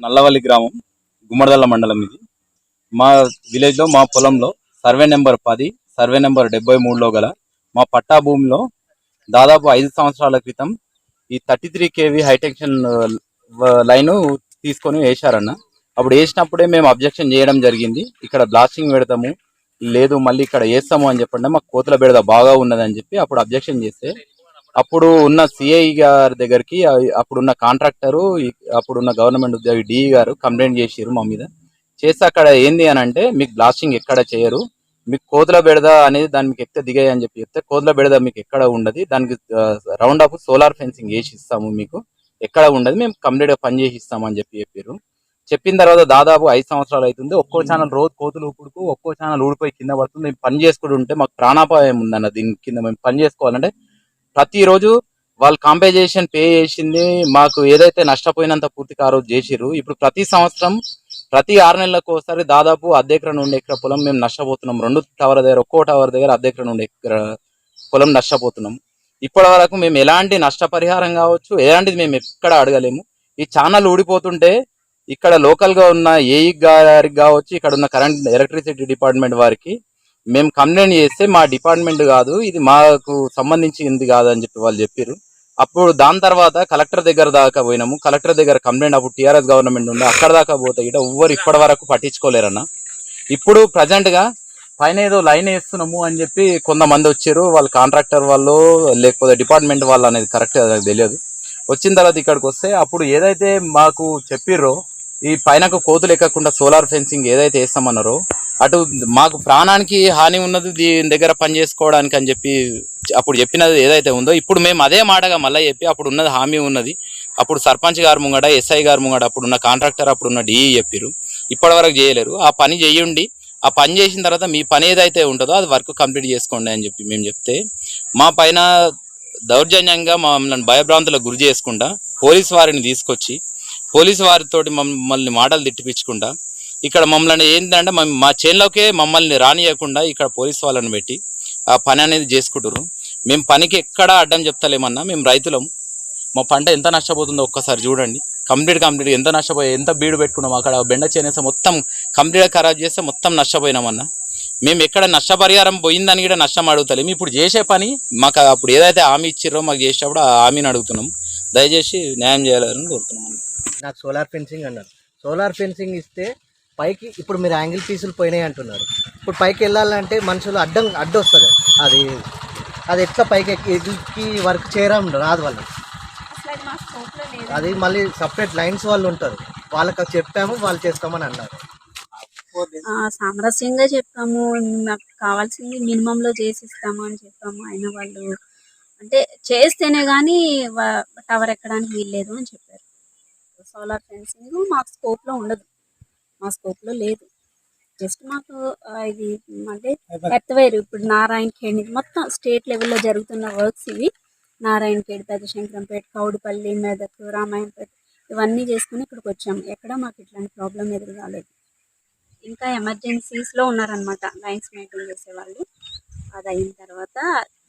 నల్లవల్లి గ్రామం గుమ్మడదల్ల మండలం ఇది. మా విలేజ్లో మా పొలంలో సర్వే నెంబర్ పది సర్వే నెంబర్ డెబ్బై మూడులో గల మా పట్టా భూమిలో దాదాపు ఐదు సంవత్సరాల క్రితం ఈ thirty three KV high tension line తీసుకొని వేశారన్న. అప్పుడు వేసినప్పుడే మేము అబ్జెక్షన్ చేయడం జరిగింది. ఇక్కడ బ్లాస్టింగ్ పెడతాము లేదు మళ్ళీ ఇక్కడ వేస్తాము అని చెప్పండి మాకు కోతుల బెడద బాగా ఉన్నదని చెప్పి అప్పుడు అబ్జెక్షన్ చేస్తే అప్పుడు ఉన్న సిఐ గారి దగ్గరికి అప్పుడున్న కాంట్రాక్టరు అప్పుడున్న గవర్నమెంట్ ఉద్యోగి డిఈ గారు కంప్లైంట్ చేసారు మా మీద. చేస్తే అక్కడ ఏంది అని అంటే మీకు బ్లాస్టింగ్ ఎక్కడ చేయరు మీకు కోతుల బెడద అనేది దాని మీకు ఎక్కడ దిగాయి అని చెప్పి చెప్తే కోతుల బెడద మీకు ఎక్కడ ఉండదు. దానికి రౌండ్ ఆఫ్ సోలార్ ఫెన్సింగ్ వేసి ఇస్తాము మీకు. ఎక్కడ ఉండదు. మేము కంప్లీట్గా పని చేసి ఇస్తాము అని చెప్పి చెప్పారు చెప్పిన తర్వాత దాదాపు ఐదు సంవత్సరాలు అవుతుంది. ఒక్కో ఛానల్ రోజు కోతులు ఊపుడుకు ఒక్కో ఛానల్ ఊడిపోయి కింద పడుతుంది. మేము పని చేసుకుంటూ ఉంటే మాకు ప్రాణాపాయం ఉందన్న దీని కింద మేము పని చేసుకోవాలంటే ప్రతిరోజు వాళ్ళు కాంపెన్సేషన్ పే చేసింది మాకు ఏదైతే నష్టపోయినంత పూర్తిగా ఆ రోజు చేసిర్రు. ఇప్పుడు ప్రతి సంవత్సరం ప్రతి ఆరు నెలలకు ఒకసారి దాదాపు అర్ధ ఎకరం నుండి ఎకర పొలం మేము నష్టపోతున్నాం. రెండు టవర్ దగ్గర ఒక్కో టవర్ దగ్గర అర్ధ ఎకరం నుండి ఎక్కడ పొలం నష్టపోతున్నాం. ఇప్పటి వరకు మేము ఎలాంటి నష్టపరిహారం కావచ్చు ఎలాంటిది మేము ఎక్కడ అడగలేము. ఈ ఛానల్ ఊడిపోతుంటే ఇక్కడ లోకల్గా ఉన్న ఏఈ గారికి కావచ్చు ఇక్కడ ఉన్న కరెంట్ ఎలక్ట్రిసిటీ డిపార్ట్మెంట్ వారికి మేము కంప్లైంట్ చేస్తే మా డిపార్ట్మెంట్ కాదు ఇది మాకు సంబంధించింది కాదు అని చెప్పి వాళ్ళు చెప్పారు అప్పుడు దాని తర్వాత కలెక్టర్ దగ్గర దాకా పోయినాము. కలెక్టర్ దగ్గర కంప్లైంట్ అప్పుడు టీఆర్ఎస్ గవర్నమెంట్ ఉండే అక్కడ దాకా పోతే ఇట ఎవ్వరు ఇప్పటి వరకు పట్టించుకోలేరన్న. ఇప్పుడు ప్రజెంట్గా పైన ఏదో లైన్ వేస్తున్నాము అని చెప్పి కొంతమంది వచ్చారు. వాళ్ళ కాంట్రాక్టర్ వాళ్ళు లేకపోతే డిపార్ట్మెంట్ వాళ్ళు అనేది కరెక్ట్ నాకు తెలియదు. వచ్చిన తర్వాత ఇక్కడికి వస్తే అప్పుడు ఏదైతే మాకు చెప్పిర్రో ఈ పైనకు కోతులు ఎక్కకుండా సోలార్ ఫెన్సింగ్ ఏదైతే వేస్తామన్నారో అటు మాకు ప్రాణానికి హాని ఉన్నది దీని దగ్గర పని చేసుకోవడానికి అని చెప్పి అప్పుడు చెప్పినది ఏదైతే ఉందో ఇప్పుడు మేము అదే మాటగా మళ్ళీ చెప్పి అప్పుడు ఉన్నది హామీ ఉన్నది. అప్పుడు సర్పంచ్ గారు ముంగడ ఎస్ఐ గారు ముంగడ అప్పుడు ఉన్న కాంట్రాక్టర్ అప్పుడు ఉన్న డిఈ చెప్పారు ఇప్పటి వరకు చేయలేరు. ఆ పని చేయండి ఆ పని చేసిన తర్వాత మీ పని ఏదైతే ఉంటుందో అది వర్క్ కంప్లీట్ చేసుకోండి అని చెప్పి మేము చెప్తే మా పైన దౌర్జన్యంగా మమ్మల్ని భయభ్రాంతులకు గురి చేసుకుండా పోలీస్ వారిని తీసుకొచ్చి పోలీసు వారితోటి మమ్మల్ని మాటలు తిట్టిపించకుండా ఇక్కడ మమ్మల్ని ఏంటంటే మా చేనులోకే మమ్మల్ని రానియకుండా ఇక్కడ పోలీస్ వాళ్ళని పెట్టి ఆ పని అనేది చేసుకుంటారు మేము పనికి ఎక్కడ అడ్డం చెప్తలేమన్నా మేము రైతులం. మా పంట ఎంత నష్టపోతుందో ఒక్కసారి చూడండి. కంప్లీట్ కంప్లీట్ ఎంత నష్టపోయి ఎంత బీడు పెట్టుకున్నాం. అక్కడ బెండ చేనేస్తే మొత్తం కంప్లీట్గా ఖరాబ్ చేస్తే మొత్తం నష్టపోయినామన్నా. మేము ఎక్కడ నష్టపరిహారం పోయిందని కూడా నష్టం అడుగుతలేము ఇప్పుడు చేసే పని మాకు అప్పుడు ఏదైతే హామీ ఇచ్చిర్రో మాకు చేసేటప్పుడు ఆ హామీని అడుగుతున్నాం. దయచేసి న్యాయం చేయాలని కోరుతున్నాం నాకు సోలార్ ఫెన్సింగ్ అన్నారు. సోలార్ ఫెన్సింగ్ ఇస్తే పైకి ఇప్పుడు మీరు యాంగిల్ పీసులు పోయినాయి అంటున్నారు. ఇప్పుడు పైకి వెళ్ళాలంటే మనుషులు అడ్డం అడ్డు వస్తుంది. అది అది ఎట్లా పైకి ఎక్కి వర్క్ వర్క్ చేయడం రాదు వాళ్ళు అది మళ్ళీ సపరేట్ లైన్స్ వాళ్ళు ఉంటారు. వాళ్ళకి చెప్పాము వాళ్ళు చేస్తామని అన్నారు. సామరస్యంగా చెప్పాము. మాకు కావాల్సింది మినిమంలో చేసి ఇస్తాము అని చెప్పాము అయిన వాళ్ళు. అంటే చేస్తేనే కానీ టవర్ ఎక్కడానికి వీల్లేదు అని చెప్పారు. సోలార్ ఫెన్సింగ్ మాకు స్కోప్లో ఉండదు. మా స్కోప్లో లేదు. జస్ట్ మాకు ఇది అంటే ఎత్తవేరు ఇప్పుడు నారాయణ ఖేడ్ మొత్తం స్టేట్ లెవెల్లో జరుగుతున్న వర్క్స్ ఇవి. నారాయణ ఖేడ్ పెద్దశంకరంపేట కౌడుపల్లి మెదక్ రామాయణపేట ఇవన్నీ చేసుకుని ఇక్కడికి వచ్చాము ఎక్కడ మాకు ఇట్లాంటి ప్రాబ్లం ఎదురు కాలేదు. ఇంకా ఎమర్జెన్సీస్లో ఉన్నారనమాట లైన్స్ మెయింటైన్ చేసేవాళ్ళు. అది అయిన తర్వాత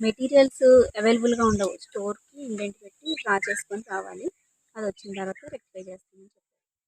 మెటీరియల్స్ అవైలబుల్గా ఉండవు. స్టోర్కి ఇండెంట్ పెట్టి డ్రా చేసుకొని రావాలి. అది వచ్చిన తర్వాత రెక్టిఫై చేస్తాం.